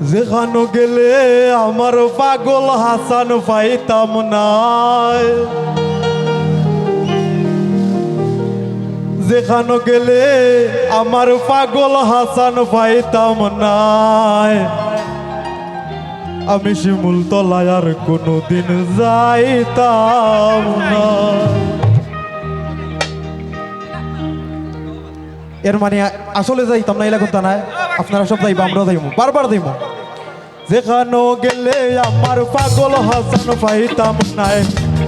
যেখানো গেলে আমার পাগল হাসান পাইতাম নাই যেখানো গেলে আমার পাগল হাসান পাইতাম নাই আমি শিমুল তলায় আর কোনোদিন যাইতাম না। এর মানে আসলে যাইতাম না এলাকা নাই আপনারা সব যাইবা আমরা যাইমু বারবার যাইমু যেখানো গেলে আমার পাগল হাসান পাইতাম নাই।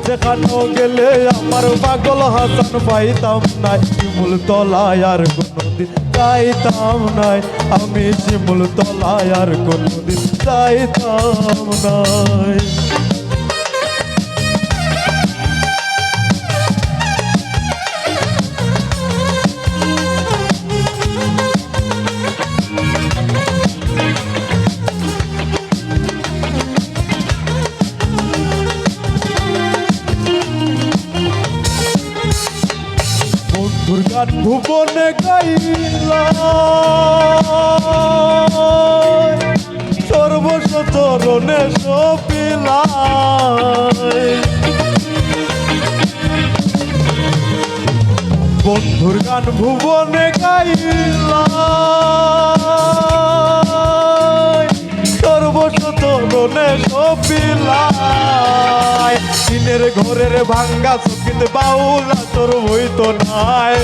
যেখানো গেলে আমার পাগল হাসান পাইতাম নাই। শিমুল তলায় আর কোনোদিন যাইতাম নাই। আমি শিমুল তলায় আর কোনোদিন যাইতাম নাই। গান ভুবনে গাইলা সর্বস্ব চরণে সপিলাই। বন্ধুর গান ভুবনে গাইলা সর্বস্ব চরণে সপিলাই ঘরের ভাঙ্গা চকিতে বাউলা তোর হইতো নাই।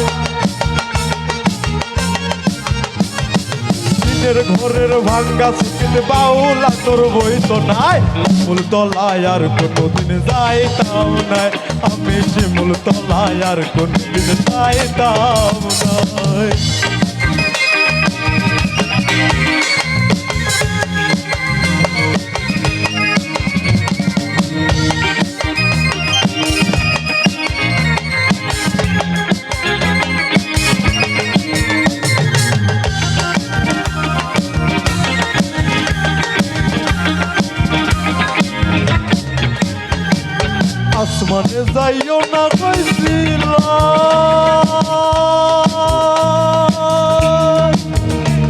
দিনের ঘরের ভাঙ্গা সিকিল বাউলা তোর বই তো নাই। মূল তলায় আর কোনোদিন যাইতাম নাই। আমি শিমুল তলায় আর কোনোদিন যাইতাম নাই। আসমানে যাইও না কইছিল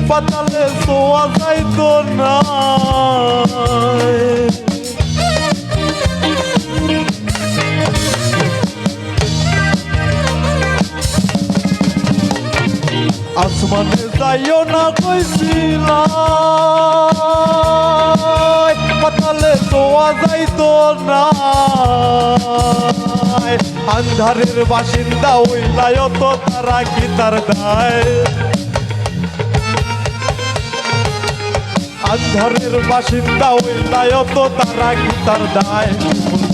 পাতালে সোয়া যাইতো না। আসমানে যাইও না কইছিল আন্ধারের বাসিন্দা ওইলায় তো তারা কি তার দায়? আন্ধারের বাসিন্দা ওইলায় তো তারা কি তার দায়?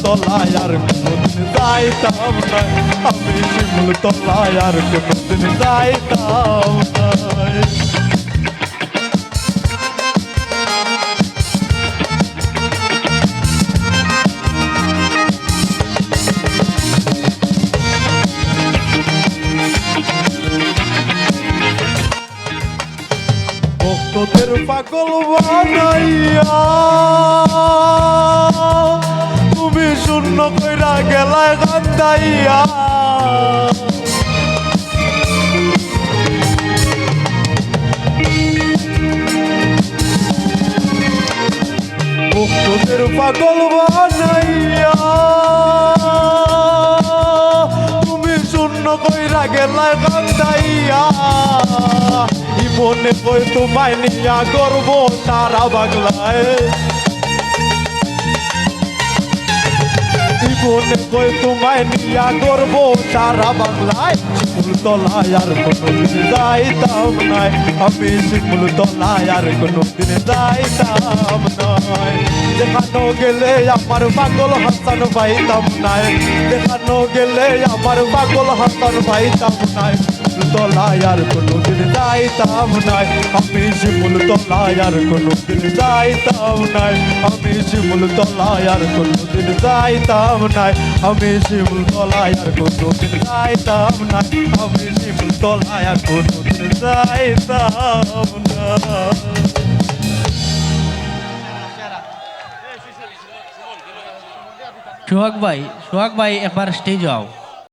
তলায় আর কোনদিন যাইতাম না। আমি শিমুল তলায় আর কোনদিন যাইতাম না। ভক্তদের পাগল বানাইয়া। তুমি শূন্য কইরা গেলায় কান্দাইয়া ভক্তদের পাগল বানাইয়া। তুমি শূন্য কইরা গেলায় কান্দাইয়া মনে কই তোমায় নিয়া গর্ব তারা বাংলায়। জীবনে কই তোমায় নিয়া গর্ব সারা বাংলায়। শিমুল তলায় আর কোনো দিন যাইতাম নাই। আমি শিমুল তলায় আর কোনো দিন যাইতাম নাই। দেখানো গেলে আমার পাগল হাসান পাইতাম নাই। দেখানো গেলে আমার পাগল হাসান পাইতাম নাই। তলায় আর কোনো দিন যাইতাম নাই। আমি শিমুল তলায় আর কোনো দিন যাইতাম নাই। আমি শিমুল তলায় আর কোনো দিন যাইতাম নাই। আমি শিমুল তলায় আর কোনো দিন যাইতাম নাই। আমি শিমুল তলায় আর কোনো দিন যাইতাম সোহাগ ভাই সোহাগ ভাই একবার স্টেজ আও।